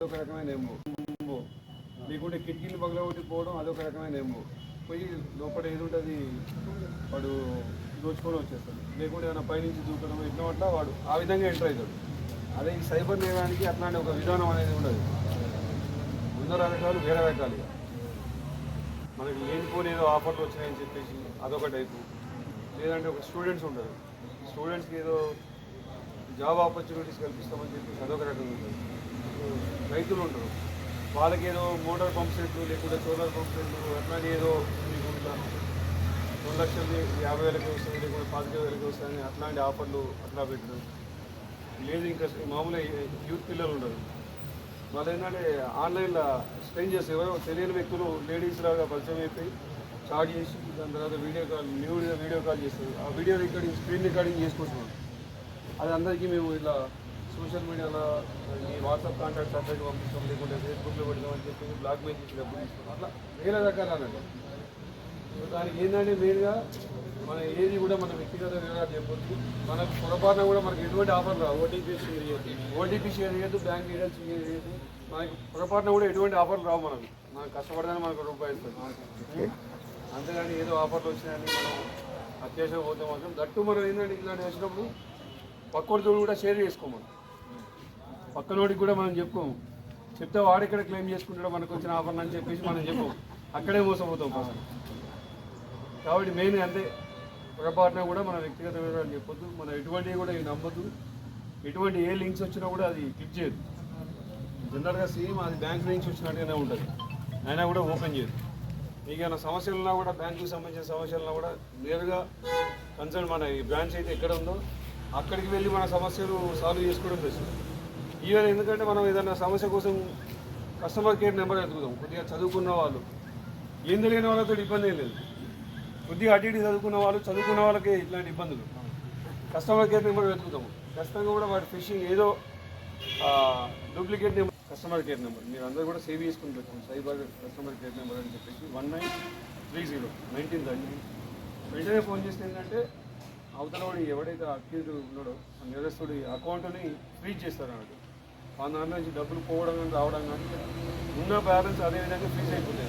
అదొక రకమైన ఏమో. ఏమో. లేకుంటే కిటికీలు పగలగొట్టి పోవడం అదొక రకమైన ఏమో. పోయి లోపల ఏది ఉంటుంది వాడు దోచుకొని వచ్చేస్తాడు. లేకుంటే ఏమైనా పైనుంచి దూకడం ఇట్లా అట్లా వాడు ఆ విధంగా ఎంటర్ అవుతాడు. అదే ఈ సైబర్ నేరానికి అట్లాంటి ఒక విధానం అనేది ఉండదు. ముందర రకాలు వేరే రకాలుగా మనకి లేనిపోని ఏదో ఆఫర్లు వచ్చినాయని చెప్పేసి అదొక టైపు. లేదంటే ఒక స్టూడెంట్స్ ఉంటారు స్టూడెంట్స్కి ఏదో జాబ్ ఆపర్చునిటీస్ కల్పిస్తామని చెప్పేసి అదొక రకంగా ఉంటుంది రైతులు ఉంటారు. వాళ్ళకి ఏదో మోటార్ పంప్ సెట్లు లేకుంటే సోలార్ పంప్ సెట్లు అట్లాంటి ఏదో మీకు రెండు లక్షలు యాభై వేలకి వస్తుంది లేకుంటే పాతిక వేలకి వస్తుంది అట్లాంటి ఆఫర్లు అట్లా పెట్టడం లేదు ఇంకా మామూలుగా యూత్ పిల్లలు ఉండరు. వాళ్ళు ఏంటంటే ఆన్లైన్లో స్పెండ్ చేస్తే ఎవరో తెలియని వ్యక్తులు లేడీస్ లాగా పరిచయం అయిపోయి చాట్ చేసి దాని తర్వాత video call new video call చేస్తారు. ఆ వీడియో రికార్డింగ్ స్క్రీన్ రికార్డింగ్ చేసుకుంటున్నాం అది అందరికీ మేము ఇలా సోషల్ మీడియాలో ఈ వాట్సాప్ కాంటాక్ట్స్ అందరికీ పంపిస్తాం లేకుంటే ఫేస్బుక్లో అని చెప్పి బ్లాక్ మెయిల్ చేసి డబ్బులు ఇస్తాం అట్లా వేరే రకాలు సో దానికి ఏంటంటే మెయిన్గా మన ఏది కూడా మన వ్యక్తిగత వివరాలు చెప్పొద్దు. మన పొరపాటున కూడా మనకి ఎటువంటి ఆఫర్ రావు. ఓటీపీ షేర్ చేయొద్దు. ఓటీపీ షేర్ చేయొద్దు బ్యాంక్ డీటెయిల్స్ షేర్ చేయొద్దు. మనకి పొరపాటున కూడా ఎటువంటి ఆఫర్లు రావు మనకు. మనం కష్టపడదని మనకు రూపాయి ఇస్తుంది అంతేగాని ఏదో ఆఫర్లు వచ్చినాయని మనం అత్యాశ పోతే మాత్రం. దట్టు మనం ఏంటంటే ఇలాంటి వచ్చినప్పుడు పక్కోడితో కూడా షేర్ చేసుకోమని పక్కనోడికి కూడా మనం చెప్పుకోము. చెప్తే వాడెక్కడ ఇక్కడ క్లెయిమ్ చేసుకుంటాడో మనకు వచ్చిన ఆఫర్ అని చెప్పేసి మనం చెప్పము అక్కడే మోసపోతాం పక్కన కాబట్టి మెయిన్ అంతే. పొరపాటున కూడా మన వ్యక్తిగత వివరాలు చెప్పొద్దు. మనం ఎటువంటివి కూడా ఇవి నమ్మొద్దు. ఎటువంటి ఏ లింక్స్ వచ్చినా కూడా అది క్లిక్ చేయదు జనరల్గా సేమ్ అది బ్యాంక్ నుంచి వచ్చినట్టుగానే ఉంటుంది. అయినా కూడా ఓపెన్ చేయదు మీకు ఏమైనా సమస్యలున్నా కూడా బ్యాంకుకి సంబంధించిన సమస్యలున్నా కూడా నేరుగా కన్సర్న్ మన ఈ బ్రాంచ్ అయితే ఎక్కడ ఉందో అక్కడికి వెళ్ళి మన సమస్యలు సాల్వ్ చేసుకోవడం బెస్ట్. ఈవెన్ ఎందుకంటే మనం ఏదైనా సమస్య కోసం కస్టమర్ కేర్ నెంబర్ ఎదుగుదాం కొద్దిగా చదువుకున్న వాళ్ళు. ఏం తెలియని వాళ్ళతో ఇబ్బంది ఏం లేదు. కొద్దిగా అటు ఇటు చదువుకున్న వాళ్ళు చదువుకున్న వాళ్ళకే ఇట్లాంటి ఇబ్బందులు. కస్టమర్ కేర్ నెంబర్ వెతుకుతాము ఖచ్చితంగా కూడా వాటి ఫిషింగ్ ఏదో duplicate number customer care number మీరు అందరూ కూడా సేవ్ చేసుకుని పెట్టండి సైబర్ కస్టమర్ కేర్ నెంబర్ అని చెప్పేసి one nine three zero nineteen thirty వెంటనే ఫోన్ చేస్తే ఏంటంటే అవతల వాడు ఎవడైతే అక్యూజ్ ఉన్నాడో ఆ నిరస్తుడి అకౌంట్ని ఫ్రీజ్ చేస్తారు అన్నట్టు ఆ దాని నుంచి డబ్బులు పోవడం కానీ రావడం కానీ ఉన్న బ్యాలెన్స్ అదేవిధంగా ఫ్రీజ్ అయిపోతాయి.